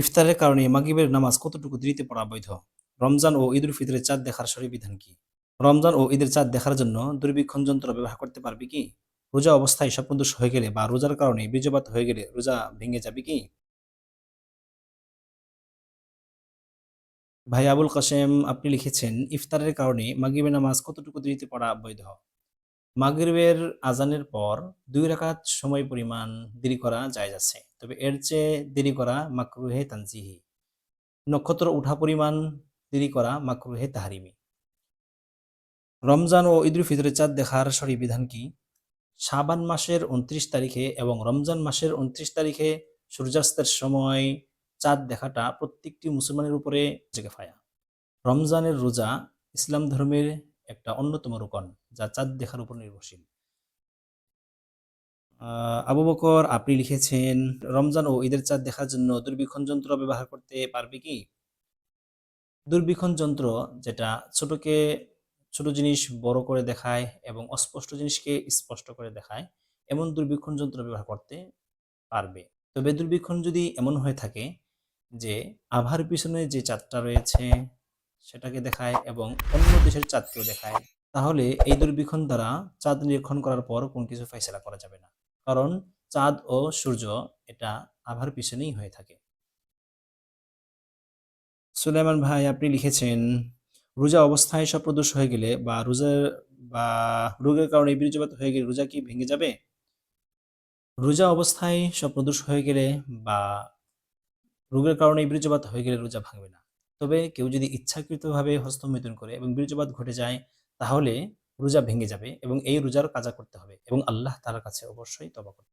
ইফতারের কারণে মাগিবের নামাজ কতটুকু দেরিতে পড়া বৈধ রমজান ও ঈদুল ফিতরের চাঁদ দেখার সরি বিধান কি? রমজান ও ঈদের চাঁদ দেখার জন্য দূরবীক্ষণ যন্ত্র ব্যবহার করতে পারবে কি? রোজা অবস্থায় স্বপ্নদোষ হয়ে গেলে বা রোজার কারণে বীর্যপাত হয়ে গেলে রোজা ভেঙে যাবে কি? ভাই আবুল কাসেম আপনি লিখেছেন, ইফতারের কারণে মাগিবের নামাজ কতটুকু দেরিতে পড়া বৈধ মাগরিবের আজানের পর দুই রাকাত সময় পরিমাণ দেরি করা যায় আছে। তবে এর চেয়ে দেরি করা মাকরুহে তানজিহি। নক্ষত্র উঠা পরিমাণ দেরি করা মাকরুহে তাহারিমি। রমজান ও ঈদুল ফিতরের চাঁদ দেখার সরি বিধান কি? শাবান মাসের উনত্রিশ তারিখে এবং রমজান মাসের উনত্রিশ তারিখে সূর্যাস্তের সময় চাঁদ দেখাটা প্রত্যেকটি মুসলমানের উপরে জেগে ফায়া। রমজানের রোজা ইসলাম ধর্মের একটা অন্যতম রোকন, যা চাঁদ দেখার উপর নির্ভরশীল। আবু বকর, আপনি লিখেছেন, রমজান ও ঈদের চাঁদ দেখার জন্য দূরবীক্ষণ যন্ত্র ব্যবহার করতে পারবে কি? দূরবীক্ষণ যন্ত্র যেটা ছোটকে ছোট জিনিস বড় করে দেখায় এবং অস্পষ্ট জিনিসকে স্পষ্ট করে দেখায়, এমন দূরবীক্ষণ যন্ত্র ব্যবহার করতে পারবে। তবে দূরবীক্ষণ যদি এমন হয়ে থাকে যে, আভার পিছনে যে চাঁদটা রয়েছে সেটাকে দেখায় এবং অন্য দেশের চাঁদকেও দেখায়, তাহলে এই দূরবীক্ষণ দ্বারা চাঁদ নিরীক্ষণ করার পর কোন কিছু ফয়সলা করা যাবে না। কারণ চাঁদ ও সূর্য এটা আভার পিছনেই হয়ে থাকে। সুলাইমান ভাই, আপনি লিখেছেন, রোজা অবস্থায় স্বপ্রদোষ হয়ে গেলে বা রোজার বা রোগের কারণে বীর্যপাত হয়ে গেলে রোজা কি ভেঙে যাবে? রোজা অবস্থায় স্বপ্নদোষ হয়ে গেলে বা রোগের কারণে বীর্যপাত হয়ে গেলে রোজা ভাঙবে না। তবে কেউ যদি ইচ্ছাকৃতভাবে হস্তমৈথুন করে এবং বীর্যপাত ঘটে যায়, তাহলে রোজা ভেঙে যাবে এবং এই রোজার কাজা করতে হবে এবং আল্লাহ তার কাছে অবশ্যই তবা করতে